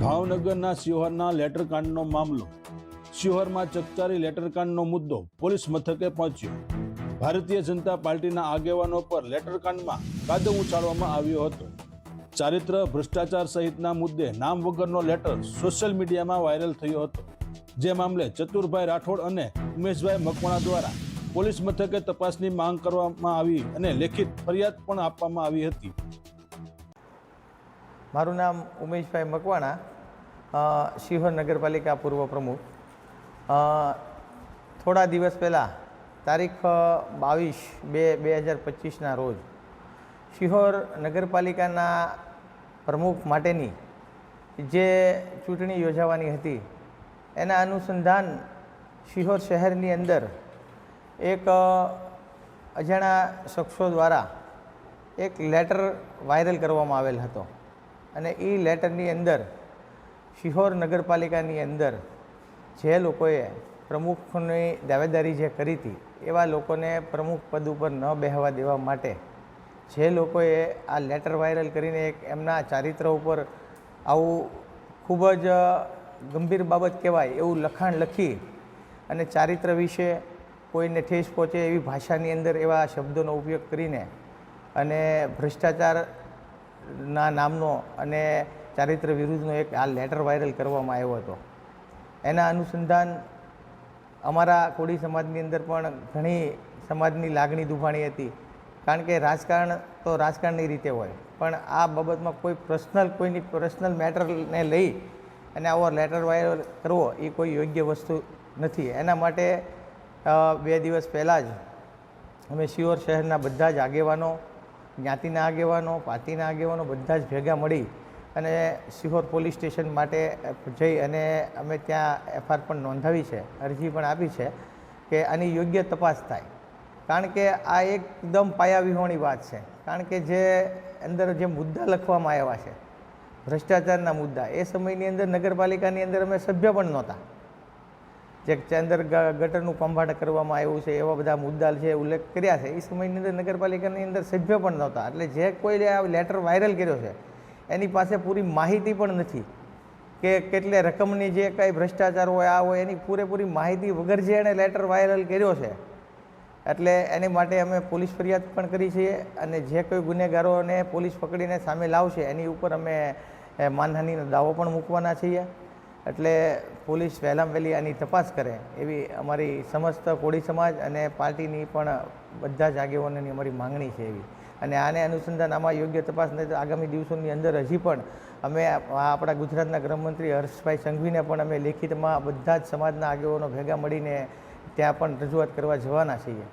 ભાવનગરના શિહોરના લેટરકાંડનો મામલો. શિહોરમાં ચકચારી લેટરકાંડનો મુદ્દો પોલીસ મથકે પહોંચ્યો. ભારતીય જનતા પાર્ટીના આગેવાનો પર લેટરકાંડમાં કાદવ ઉછાળવામાં આવ્યો હતો. ચારિત્ર, ભ્રષ્ટાચાર સહિતના મુદ્દે નામ વગરનો લેટર સોશિયલ મીડિયામાં વાયરલ થયો હતો. જે મામલે ચતુરભાઈ રાઠોડ અને ઉમેશભાઈ મકવાણા દ્વારા પોલીસ મથકે તપાસની માંગ કરવામાં આવી અને લેખિત ફરિયાદ પણ આપવામાં આવી હતી. મારું નામ ઉમેશભાઈ મકવાણા શિહોર નગરપાલિકા પૂર્વ પ્રમુખ. થોડા દિવસ પહેલાં, તારીખ બાવીસ બે બે હજાર પચીસના રોજ, શિહોર નગરપાલિકાના પ્રમુખ માટેની જે ચૂંટણી યોજાવાની હતી, એના અનુસંધાન શિહોર શહેરની અંદર એક અજાણા શખ્સો દ્વારા એક લેટર વાયરલ કરવામાં આવેલ હતો. અને એ લેટરની અંદર, શિહોર નગરપાલિકાની અંદર જે લોકોએ પ્રમુખની દાવેદારી જે કરી હતી, એવા લોકોને પ્રમુખ પદ ઉપર ન બેહવા દેવા માટે જે લોકોએ આ લેટર વાયરલ કરીને એક એમના ચારિત્ર ઉપર આવું ખૂબ જ ગંભીર બાબત કહેવાય એવું લખાણ લખી અને ચારિત્ર વિશે કોઈને ઠેસ પહોંચે એવી ભાષાની અંદર એવા શબ્દોનો ઉપયોગ કરીને અને ભ્રષ્ટાચારના નામનો અને ચારિત્ર વિરુદ્ધનો એક આ લેટર વાયરલ કરવામાં આવ્યો હતો. એના અનુસંધાન અમારા કોળી સમાજની અંદર પણ ઘણી સમાજની લાગણી દુભાણી હતી. કારણ કે રાજકારણ તો રાજકારણની રીતે હોય. પણ આ બાબતમાં કોઈ પર્સનલ, કોઈની પર્સનલ મેટરને લઈ અને આવો લેટર વાયરલ કરવો એ કોઈ યોગ્ય વસ્તુ નથી. એના માટે બે દિવસ પહેલાં જ અમે શિયોર શહેરના બધા જ આગેવાનો જ્ઞાતિના આગેવાનો, પાર્ટીના આગેવાનો બધા જ ભેગા મળી અને શિહોર પોલીસ સ્ટેશન માટે જઈ અને અમે ત્યાં એફઆર પણ નોંધાવી છે, અરજી પણ આપી છે કે આની યોગ્ય તપાસ થાય. કારણ કે આ એકદમ પાયાવિહોણી વાત છે. કારણ કે જે અંદર જે મુદ્દા લખવામાં આવ્યા છે, ભ્રષ્ટાચારના મુદ્દા, એ સમયની અંદર નગરપાલિકાની અંદર અમે સભ્ય પણ નહોતા. જે ચંદર ગટરનું કૌભાંડ કરવામાં આવ્યું છે, એવા બધા મુદ્દા છે ઉલ્લેખ કર્યા છે, એ સમયની અંદર નગરપાલિકાની અંદર સભ્ય પણ નહોતા. એટલે જે કોઈ આ લેટર વાયરલ કર્યો છે, એની પાસે પૂરી માહિતી પણ નથી કે કેટલે રકમની જે કાંઈ ભ્રષ્ટાચાર હોય, આ હોય, એની પૂરેપૂરી માહિતી વગર જે એણે લેટર વાયરલ કર્યો છે. એટલે એની માટે અમે પોલીસ ફરિયાદ પણ કરી છીએ અને જે કોઈ ગુનેગારોને પોલીસ પકડીને સામે લાવશે, એની ઉપર અમે માનહાનિનો દાવો પણ મૂકવાના છીએ. એટલે પોલીસ વહેલામ વહેલી આની તપાસ કરે એવી અમારી સમસ્ત કોળી સમાજ અને પાર્ટીની પણ બધા જ આગેવાનોની અમારી માંગણી છે એવી. અને આને અનુસંધાન આમાં યોગ્ય તપાસ નહીં તો આગામી દિવસોની અંદર હજી પણ અમે આપણા ગુજરાતના ગૃહમંત્રી હર્ષભાઈ સંઘવીને પણ અમે લેખિતમાં બધા જ સમાજના આગેવાનો ભેગા મળીને ત્યાં પણ રજૂઆત કરવા જવાના છીએ.